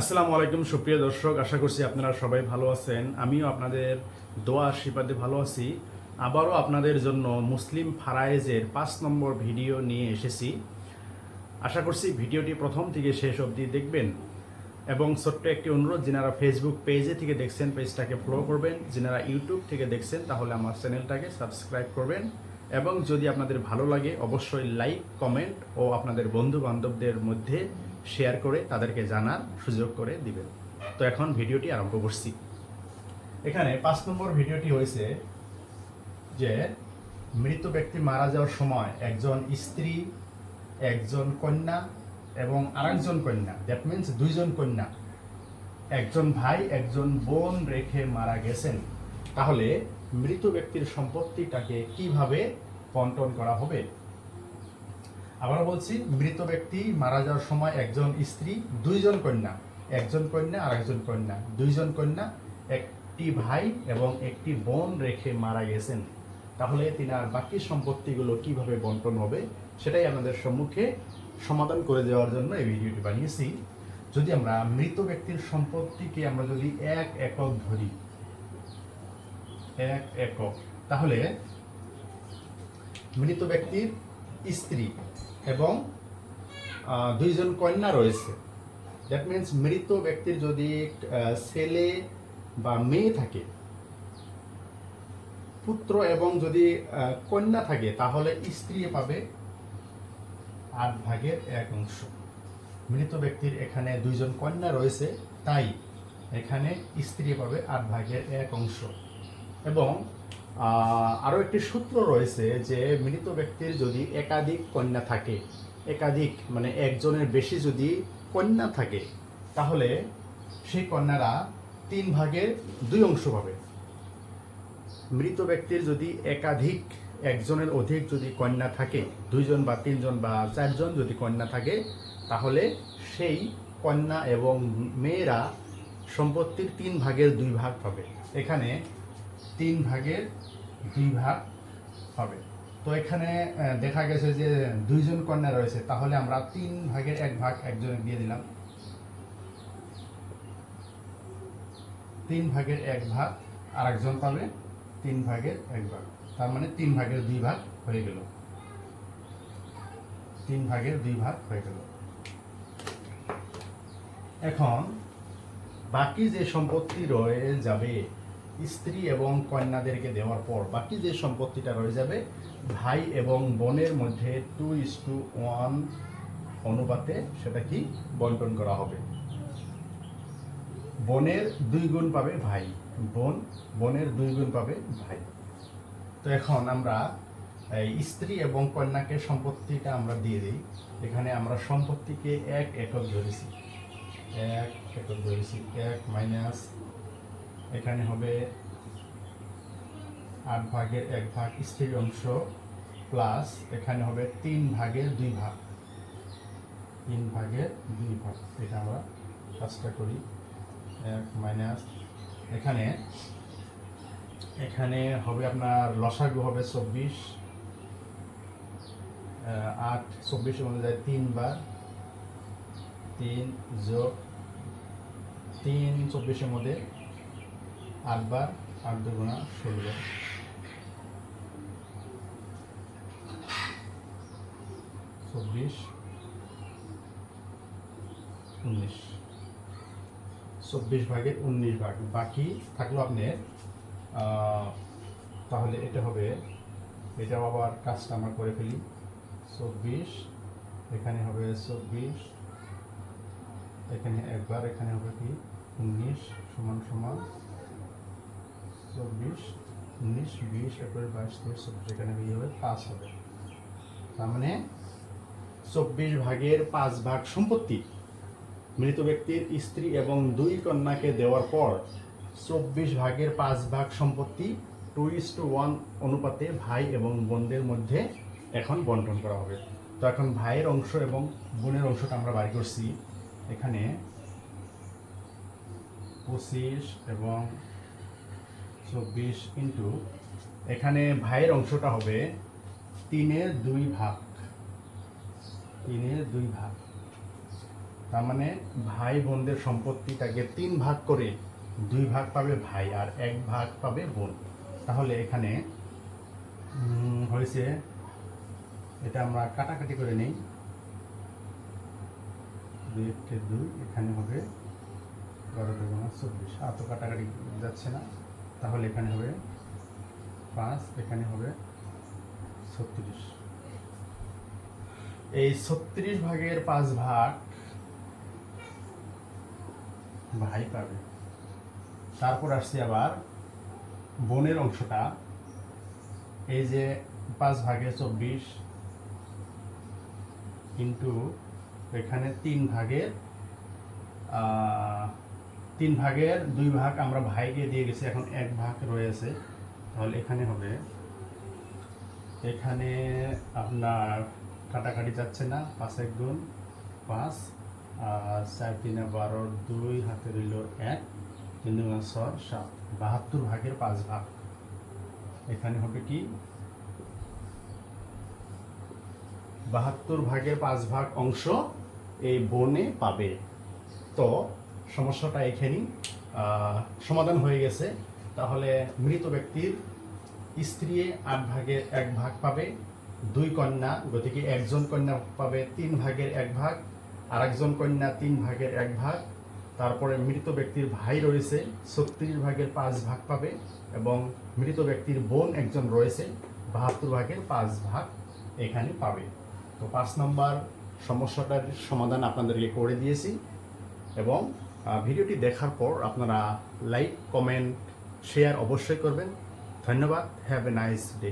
আসসালামু আলাইকুম, সুপ্রিয় দর্শক। আশা করছি আপনারা সবাই ভালো আছেন। আমিও আপনাদের দোয়া আশীর্বাদে ভালো আছি। আবারও আপনাদের জন্য মুসলিম ফারায়েজের পাঁচ নম্বর ভিডিও নিয়ে এসেছি। আশা করছি ভিডিওটি প্রথম থেকে শেষ অবধি দেখবেন এবং ছোট্ট একটি অনুরোধ, যেনারা ফেসবুক পেজে থেকে দেখছেন পেজটাকে ফলো করবেন, যেনারা ইউটিউব থেকে দেখছেন, তাহলে আমার চ্যানেলটাকে সাবস্ক্রাইব করবেন। এবং যদি আপনাদের ভালো লাগে, অবশ্যই লাইক কমেন্ট ও আপনাদের বন্ধু বান্ধবদের মধ্যে শেয়ার করে তাদেরকে জানার সুযোগ করে দিবেন। তো এখন ভিডিওটি আরম্ভ করছি। এখানে পাঁচ নম্বর ভিডিওটি হয়েছে যে, মৃত ব্যক্তি মারা যাওয়ার সময় একজন স্ত্রী, একজন কন্যা এবং আরেকজন কন্যা দ্যাট মিন্স দুইজন কন্যা, একজন ভাই, একজন বোন রেখে মারা গেছেন। তাহলে মৃত ব্যক্তির সম্পত্তিটাকে কীভাবে বন্টন করা হবে? আবার বলছি, মৃত ব্যক্তি মারা যাওয়ার সময় একজন স্ত্রী, দুইজন কন্যা, একজন কন্যা আর একজন কন্যা। দুইজন কন্যা, একটি ভাই এবং একটি বোন রেখে মারা গেছেন। তাহলে তিনার বাকি সম্পত্তিগুলো কীভাবে বন্টন হবে, সেটাই আমাদের সম্মুখে সমাধান করে দেওয়ার জন্য এই ভিডিওটি বানিয়েছি। যদি আমরা মৃত ব্যক্তির সম্পত্তিকে আমরা যদি এক একক ধরি, এক একক, তাহলে মৃত ব্যক্তির স্ত্রী এবং দুইজন কন্যা রয়েছে। দ্যাট মিন্স মৃত ব্যক্তির যদি ছেলে বা মেয়ে থাকে, পুত্র এবং যদি কন্যা থাকে, তাহলে স্ত্রী পাবে আট ভাগের এক অংশ। মৃত ব্যক্তির এখানে দুইজন কন্যা রয়েছে, তাই এখানে স্ত্রী পাবে আট ভাগের এক অংশ। এবং আরও একটি সূত্র রয়েছে যে মৃত ব্যক্তির যদি একাধিক কন্যা থাকে, একাধিক মানে একজনের বেশি যদি কন্যা থাকে, তাহলে সেই কন্যারা তিন ভাগের দুই অংশ পাবে। মৃত ব্যক্তির যদি একাধিক, একজনের অধিক যদি কন্যা থাকে, দুইজন বা তিনজন বা চারজন যদি কন্যা থাকে, তাহলে সেই কন্যা এবং মেয়েরা সম্পত্তির তিন ভাগের দুই ভাগ পাবে। এখানে তিন ভাগের দুই ভাগ হবে। তো এখানে দেখা গেছে যে দুইজন কন্যা রয়েছে, তাহলে আমরা তিন ভাগের এক ভাগ একজনে দিয়ে দিলাম। তিন ভাগের এক ভাগ, আরেকজন পাবে তিন ভাগের এক ভাগ। তার মানে তিন ভাগের দুই ভাগ হয়ে গেল। তিন ভাগের দুই ভাগ হয়ে গেল। এখন বাকি যে সম্পত্তি রয়ে যাবে স্ত্রী এবং কন্যাদেরকে দেওয়ার পর বাকি যে সম্পত্তিটা রয়ে যাবে, ভাই এবং বোনের মধ্যে টু ইস টু ওয়ান অনুপাতে সেটা কি বন্টন করা হবে। বোনের দুই গুণ পাবে ভাই, বোন, বোনের দুই গুণ পাবে ভাই। তো এখন আমরা স্ত্রী এবং কন্যাকে সম্পত্তিটা আমরা দিয়ে দিই। এখানে আমরা সম্পত্তিকে এক একক ধরেছি। এক একক ধরেছি, এক মাইনাস এখানে হবে আট ভাগের এক ভাগ স্ত্রীর অংশ প্লাস এখানে হবে তিন ভাগের দুই ভাগ। তিন ভাগের দুই ভাগ। এটা আমরা কাজটা করি। এক মাইনাস এখানে এখানে হবে আপনার লসাগু হবে চব্বিশ আট, চব্বিশের মধ্যে যায় তিনবার তিন যোগ তিন, চব্বিশের মধ্যে আটবার আট দুগুণা ষোলো চব্বিশ। উনিশ। চব্বিশ ভাগের উনিশ ভাগ। বাকি থাকল আপনার তাহলে এটা হবে, এটাও আবার কাজটা আমরা করে ফেলি। চব্বিশ, এখানে হবে চব্বিশ, এখানে একবার, এখানে হবে কি? উনিশ সমান সমান চব্বিশ উনিশ, বিশ একুশ বাইশ, তেইশ, চব্বিশ, এখানে কি হবে, পাঁচ হবে। তার মানে চব্বিশ ভাগের পাঁচ ভাগ সম্পত্তি। মৃত ব্যক্তির স্ত্রী এবং দুই কন্যাকে দেওয়ার পর চব্বিশ ভাগের পাঁচ ভাগ সম্পত্তি টু ইস টু ওয়ান অনুপাতে ভাই এবং বোনদের মধ্যে এখন বন্টন করা হবে। তো এখন ভাইয়ের অংশ এবং বোনের অংশটা আমরা বাড়ি করছি। এখানে পঁচিশ এবং চব্বিশ ইন্টু, এখানে ভাইয়ের অংশটা হবে তিনের দুই ভাগ। তিনের দুই ভাগ। তার মানে ভাই বোনদের সম্পত্তিটাকে তিন ভাগ করে দুই ভাগ পাবে ভাই আর এক ভাগ পাবে বোন। তাহলে এখানে হয়েছে, এটা আমরা কাটাকাটি করে নিই। দুই একটে দুই, এখানে হবে বারো দুগুণা চব্বিশ। আর তো কাটাকাটি যাচ্ছে না। তাহলে এখানে হবে পাঁচ এখানে হবে ছত্রিশ। এই ছত্রিশ ভাগের পাঁচ ভাগ ভাই পাবে। তারপর আসছি আবার বোনের অংশটা। এই যে পাঁচ ভাগে চব্বিশ কিন্তু এখানে তিন ভাগের তিন ভাগের দুই ভাগ আমরা ভাইকে দিয়ে গেছি, এখন এক ভাগ রয়েছে। তাহলে এখানে হবে। এখানে আপনার কাটাকাটি যাচ্ছে না, পাঁচ এক গুণ পাঁচ, আর চার তিনে বারো দুই, হাতে রইল এক, তিন ছয়, সাত, বাহাত্তর ভাগের পাঁচ ভাগ। এখানে হবে কি? বাহাত্তর ভাগের পাঁচ ভাগ অংশ এই বনে পাবে। তো সমস্যাটা এখানেই। সমাধান হয়ে গেছে। তাহলে মৃত ব্যক্তির স্ত্রী আট ভাগের এক ভাগ পাবে, দুই কন্যা, গতিকে একজন কন্যা পাবে তিন ভাগের এক ভাগ আর একজন কন্যা তিন ভাগের এক ভাগ। তারপরে মৃত ব্যক্তির ভাই রয়েছে, ছত্রিশ ভাগের পাঁচ ভাগ পাবে এবং মৃত ব্যক্তির বোন একজন রয়েছে, বাহাত্তর ভাগের পাঁচ ভাগ এখানে পাবে। তো পাঁচ নম্বর সমস্যাটার সমাধান আপনাদেরকে করে দিয়েছি এবং ভিডিওটি দেখার পর আপনারা লাইক কমেন্ট শেয়ার অবশ্যই করবেন। ধন্যবাদ। Have a nice day